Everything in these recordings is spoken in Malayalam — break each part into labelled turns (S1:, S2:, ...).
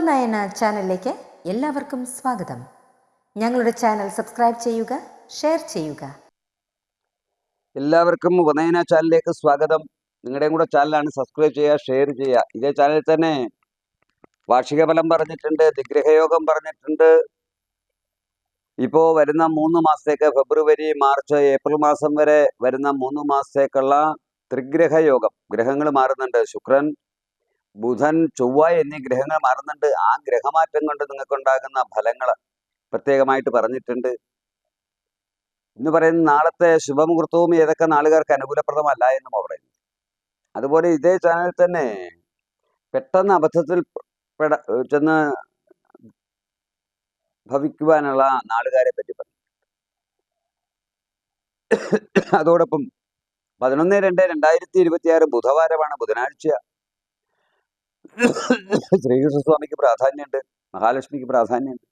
S1: ഉപനയന ചാനലിലേക്ക് എല്ലാവർക്കും സ്വാഗതം. ഞങ്ങളുടെ ചാനൽ സബ്സ്ക്രൈബ് ചെയ്യുക ഷെയർ ചെയ്യുക.
S2: എല്ലാവർക്കും ഉപനയന ചാനലിലേക്ക് സ്വാഗതം. നിങ്ങളുടെയും കൂടെ ചാനലാണ് സബ്സ്ക്രൈബ് ചെയ്യുക ഷെയർ ചെയ്യുക. ഇതേ ചാനലിൽ തന്നെ വാർഷിക ഫലം പറഞ്ഞിട്ടുണ്ട് നിഗ്രഹയോഗം പറഞ്ഞിട്ടുണ്ട്. ഇപ്പോൾ വരുന്ന മൂന്ന് മാസത്തേക്ക് ഫെബ്രുവരി മാർച്ച് ഏപ്രിൽ മാസം വരെ വരുന്ന മൂന്ന് മാസത്തേക്കുള്ള ത്രിഗ്രഹയോഗം. ഗ്രഹങ്ങൾ മാറുന്നുണ്ട്. ശുക്രൻ ബുധൻ ചൊവ്വ എന്നീ ഗ്രഹങ്ങൾ മാറുന്നുണ്ട്. ആ ഗ്രഹമാറ്റം കൊണ്ട് നിങ്ങൾക്കുണ്ടാകുന്ന ഫലങ്ങൾ പ്രത്യേകമായിട്ട് പറഞ്ഞിട്ടുണ്ട്. എന്ന് പറയുന്ന നാളത്തെ ശുഭമുഹൂർത്തവും ഏതൊക്കെ നാളുകാർക്ക് അനുകൂലപ്രദമല്ല എന്നും പറയുന്നു അതുപോലെ ഇതേ ചാനലിൽ തന്നെ പെട്ടെന്ന് അബദ്ധത്തിൽ പെട ചെന്ന് ഭവിക്കുവാനുള്ള നാളുകാരെ പറ്റി പറഞ്ഞു. അതോടൊപ്പം പതിനൊന്ന് രണ്ട് രണ്ടായിരത്തി ഇരുപത്തിയാറ് ബുധവാരമാണ് ബുധനാഴ്ച. ശ്രീകൃഷ്ണസ്വാമിക്ക് പ്രാധാന്യമുണ്ട്. മഹാലക്ഷ്മിക്ക് പ്രാധാന്യമുണ്ട്.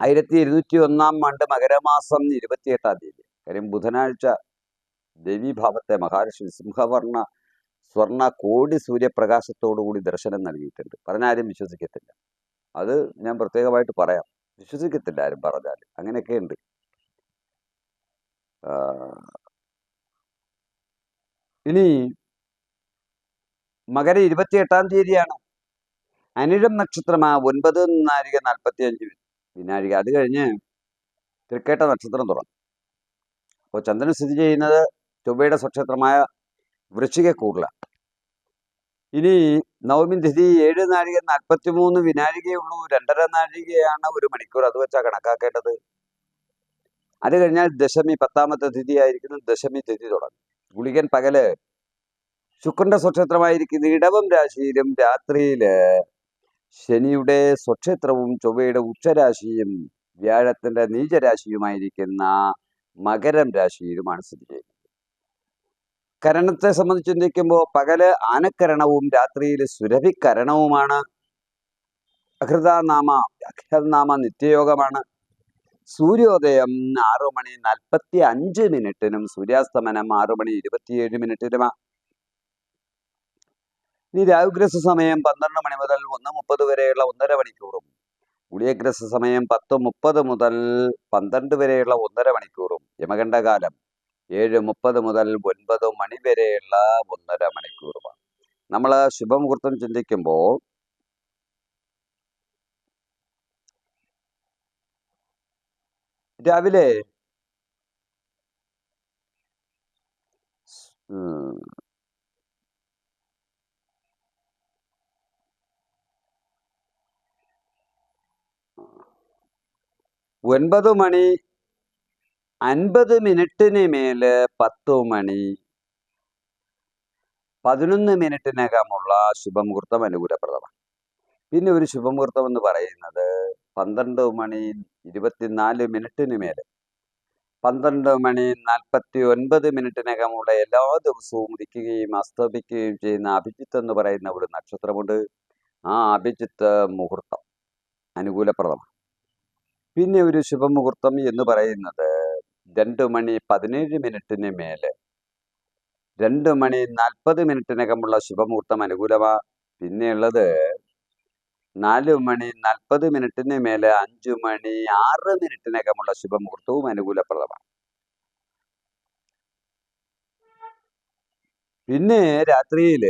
S2: ആയിരത്തി ഇരുന്നൂറ്റി ഒന്നാം ആണ്ട് മകരമാസം ഇരുപത്തിയെട്ടാം തീയതി കാര്യം ബുധനാഴ്ച ദേവീഭാവത്തെ മഹാലക്ഷ്മി സിംഹവർണ സ്വർണ കോടി സൂര്യപ്രകാശത്തോടുകൂടി ദർശനം നൽകിയിട്ടുണ്ട്. പറഞ്ഞാലും വിശ്വസിക്കത്തില്ല. അത് ഞാൻ പ്രത്യേകമായിട്ട് പറയാം. വിശ്വസിക്കത്തില്ല ആരും പറഞ്ഞാൽ അങ്ങനെയൊക്കെ ഉണ്ട്. ഇനി മകര ഇരുപത്തിയെട്ടാം തീയതിയാണ്. അനിഴം നക്ഷത്രമാ ഒൻപത് നാഴിക നാൽപ്പത്തി അഞ്ച് വിനാഴിക. അത് കഴിഞ്ഞ് തൃക്കേട്ട നക്ഷത്രം തുറന്നു. അപ്പോൾ ചന്ദ്രൻ സ്ഥിതി ചെയ്യുന്നത് ചൊവ്വയുടെ സ്വക്ഷേത്രമായ വൃശ്ചികക്കൂറിലാണ് ഇനി നവമി തിഥി ഏഴ് നാഴിക നാൽപ്പത്തി മൂന്ന് വിനാഴികയുള്ളൂ രണ്ടര നാഴികയാണ് ഒരു മണിക്കൂർ. അത് വെച്ചാൽ കണക്കാക്കേണ്ടത്. അത് കഴിഞ്ഞാൽ ദശമി പത്താമത്തെ തിഥി ആയിരിക്കുന്നു ദശമി തിഥി തുടങ്ങും. ഗുളികൻ പകൽ ശുക്രന്റെ സ്വക്ഷേത്രമായിരിക്കുന്ന ഇടവം രാശിയിലും രാത്രിയിൽ ശനിയുടെ സ്വക്ഷേത്രവും ചൊവ്വയുടെ ഉച്ചരാശിയും വ്യാഴത്തിന്റെ നീചരാശിയുമായിരിക്കുന്ന മകരം രാശിയിലുമാണ് സ്ഥിതി ചെയ്യുന്നത്. കരണത്തെ സംബന്ധിച്ച് ചിന്തിക്കുമ്പോൾ പകൽ ആനക്കരണവും രാത്രിയിൽ സുരഭിക്കരണവുമാണ്. അഹൃതാനാമ അഖ്യനാമ നിത്യയോഗമാണ്. സൂര്യോദയം ആറു മണി നാൽപ്പത്തി അഞ്ച് മിനിറ്റിനും സൂര്യാസ്തമനം ആറു മണി ഇരുപത്തിയേഴ് മിനിറ്റിനുമാണ് ഇനി രാഹുഗ്രസ സമയം പന്ത്രണ്ട് മണി മുതൽ ഒന്ന് മുപ്പത് വരെയുള്ള ഒന്നര മണിക്കൂറും. ഗുളിയഗ്രസ സമയം പത്ത് മുപ്പത് മുതൽ പന്ത്രണ്ട് വരെയുള്ള ഒന്നര മണിക്കൂറും. യമകണ്ഠകാലം ഏഴ് മുപ്പത് മുതൽ ഒൻപത് മണി വരെയുള്ള ഒന്നര മണിക്കൂറുമാണ്. നമ്മൾ ശുഭമുഹൂർത്തം ചിന്തിക്കുമ്പോൾ രാവിലെ ഒൻപത് മണി അൻപത് മിനിറ്റിന് മേൽ പത്ത് മണി പതിനൊന്ന് മിനിറ്റിനകമുള്ള ശുഭമുഹൂർത്തം അനുകൂലപ്രദമാണ്. പിന്നെ ഒരു ശുഭമുഹൂർത്തം എന്ന് പറയുന്നത് പന്ത്രണ്ട് മണി ഇരുപത്തിനാല് മിനിറ്റിന് മേലെ പന്ത്രണ്ട് മണി നാൽപ്പത്തി ഒൻപത് മിനിറ്റിനകമുള്ള എല്ലാ ദിവസവും ഉദിക്കുകയും അസ്തമിക്കുകയും ചെയ്യുന്ന അഭിജിത്ത് എന്ന് പറയുന്ന ഒരു നക്ഷത്രമുണ്ട്. ആ അഭിജിത്ത് മുഹൂർത്തം അനുകൂലപ്രദമാണ്. പിന്നെ ഒരു ശുഭമുഹൂർത്തം എന്ന് പറയുന്നത് രണ്ട് മണി പതിനേഴ് മിനിറ്റിന് മേലെ. രണ്ട് മണി നാൽപ്പത് മിനിറ്റിനകമുള്ള ശുഭമുഹൂർത്തം അനുകൂലമാ. പിന്നെയുള്ളത് നാല് മണി നാൽപ്പത് മിനിറ്റിന് മേലെ അഞ്ചു മണി ആറ് മിനിറ്റിനകമുള്ള ശുഭമുഹൂർത്തവും അനുകൂലപ്രദമാണ്. പിന്നെ രാത്രിയിൽ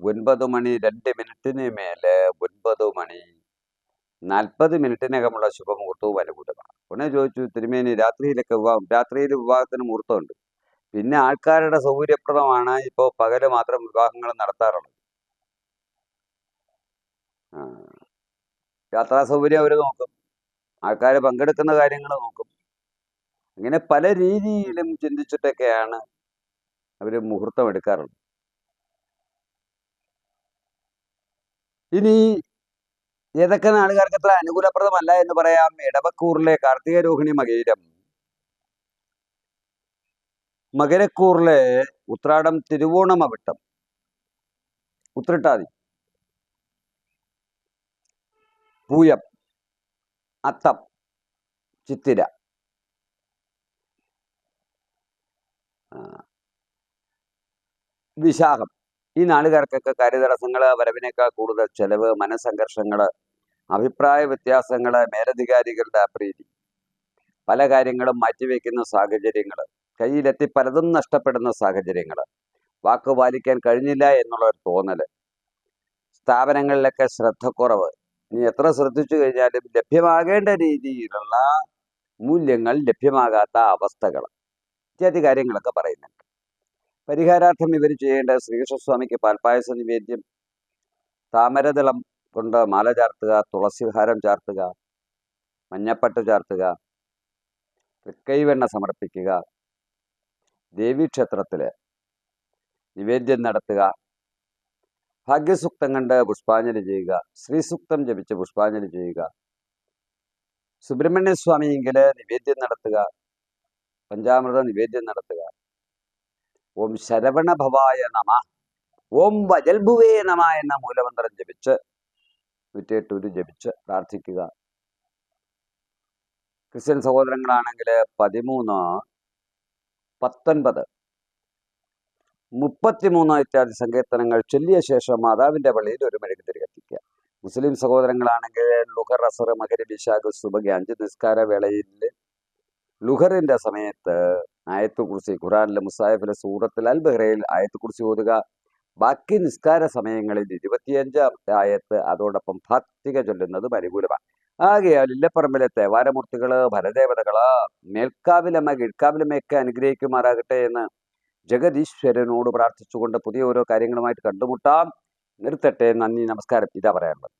S2: ഒൻപത് മണി രണ്ട് മിനിറ്റിന് മേലെ ഒൻപത് മണി നാൽപ്പത് മിനിറ്റിനകമുള്ള ശുഭമുഹൂർത്തവും അനുകൂലമാണ് ഉടനെ ചോദിച്ചു തിരുമേനി രാത്രിയിലൊക്കെ വിവാഹം രാത്രിയിൽ വിവാഹത്തിന് മുഹൂർത്തമുണ്ട്. പിന്നെ ആൾക്കാരുടെ സൗകര്യപ്രദമാണ് ഇപ്പോൾ പകൽ മാത്രം വിവാഹങ്ങൾ നടത്താറുള്ളത്. യാത്രാ സൗകര്യം അവർ നോക്കും. ആൾക്കാർ പങ്കെടുക്കുന്ന കാര്യങ്ങൾ നോക്കും. അങ്ങനെ പല രീതിയിലും ചിന്തിച്ചിട്ടൊക്കെയാണ് അവർ മുഹൂർത്തം എടുക്കാറുള്ളത് ഇനി ഏതൊക്കെ നാടുകാർക്ക് അത്ര അനുകൂലപ്രദമല്ല എന്ന് പറയാം. ഇടവക്കൂറിലെ കാർത്തിക രോഹിണി മകയിരം മകരക്കൂറിലെ ഉത്രാടം തിരുവോണം അവിട്ടം. ഉത്രട്ടാതി. പൂയം. അത്തം. ചിത്തിര. വിശാഖം. ഈ നാടുകാർക്കൊക്കെ കാര്യതടസ്സങ്ങൾ വരവിനേക്കാൾ കൂടുതൽ ചെലവ് മനസ്സംഘർഷങ്ങൾ അഭിപ്രായ വ്യത്യാസങ്ങൾ മേലധികാരികളുടെ അപ്രീതി. പല കാര്യങ്ങളും മാറ്റിവെക്കുന്ന സാഹചര്യങ്ങൾ കയ്യിലെത്തി പലതും നഷ്ടപ്പെടുന്ന സാഹചര്യങ്ങൾ വാക്ക് പാലിക്കാൻ കഴിഞ്ഞില്ല എന്നുള്ള ഒരു തോന്നൽ സ്ഥാപനങ്ങളിലൊക്കെ ശ്രദ്ധക്കുറവ്. ഇനി എത്ര ശ്രദ്ധിച്ചു കഴിഞ്ഞാലും ലഭ്യമാകേണ്ട രീതിയിലുള്ള മൂല്യങ്ങൾ ലഭ്യമാകാത്ത അവസ്ഥകൾ ഇത്യാദി കാര്യങ്ങളൊക്കെ പറയുന്നുണ്ട്. പരിഹാരാർത്ഥം ഇവർ ചെയ്യേണ്ട ശ്രീകൃഷ്ണസ്വാമിക്ക് പാൽപ്പായസ നിവേദ്യം താമരദളം കൊണ്ട് മാല ചാർത്തുക തുളസിഹാരം ചാർത്തുക മഞ്ഞപ്പട്ട് ചാർത്തുക തൃക്കൈവെണ്ണ സമർപ്പിക്കുക ദേവീക്ഷേത്രത്തിൽ നിവേദ്യം നടത്തുക ഭാഗ്യസൂക്തം കണ്ട് പുഷ്പാഞ്ജലി ചെയ്യുക ശ്രീസൂക്തം ജപിച്ച് പുഷ്പാഞ്ജലി ചെയ്യുക സുബ്രഹ്മണ്യസ്വാമിയെങ്കിൽ നിവേദ്യം നടത്തുക പഞ്ചാമൃത നിവേദ്യം നടത്തുക. ഓം ശരവണ ഭവായ നമ ഓം വജൽഭുവേ നമ എന്ന മൂലമന്ത്രം ജപിച്ച് വിറ്റേട്ടൂര് ജപിച്ച് പ്രാർത്ഥിക്കുക. ക്രിസ്ത്യൻ സഹോദരങ്ങളാണെങ്കിൽ പതിമൂന്ന് പത്തൊൻപത്. മുപ്പത്തിമൂന്ന് ഇത്യാദി സങ്കീർത്തനങ്ങൾ ചൊല്ലിയ ശേഷം മാതാവിന്റെ പള്ളിയിൽ ഒരു മെഴുകുതിരി കത്തിക്കുക. മുസ്ലിം സഹോദരങ്ങളാണെങ്കിൽ ലുഹർ അസർ മകരി ബിശാഖ് സുബകി അഞ്ച് നിസ്കാര വേളയിൽ ലുഹറിന്റെ സമയത്ത് ആയത്ത് കുറിച്ച് ഖുറാനിലെ മുസാഹിഫിലെ സൂറത്തിൽ അൽ ബഹ്റയിൽ കുറിച്ച് ഓതുക. ബാക്കി നിസ്കാര സമയങ്ങളിൽ ഇരുപത്തിയഞ്ചാം ആയത്ത് അതോടൊപ്പം ഭക്തിക ചൊല്ലുന്നതും അനുകൂലമാണ്. ആകെയാൽ ഇല്ലപ്പറമ്പിലെ തേവാരമൂർത്തികൾ ഭരദേവതകൾ മേൽക്കാവിലമ്മ കീഴ്ക്കാവിലമ്മയൊക്കെ അനുഗ്രഹിക്കുമാറാകട്ടെ എന്ന് ജഗദീശ്വരനോട് പ്രാർത്ഥിച്ചുകൊണ്ട് പുതിയ ഓരോ കാര്യങ്ങളുമായിട്ട് കണ്ടുമുട്ടാം. നിർത്തട്ടെ. നന്ദി. നമസ്കാരം. ഇതാ പറയാനുള്ളത്.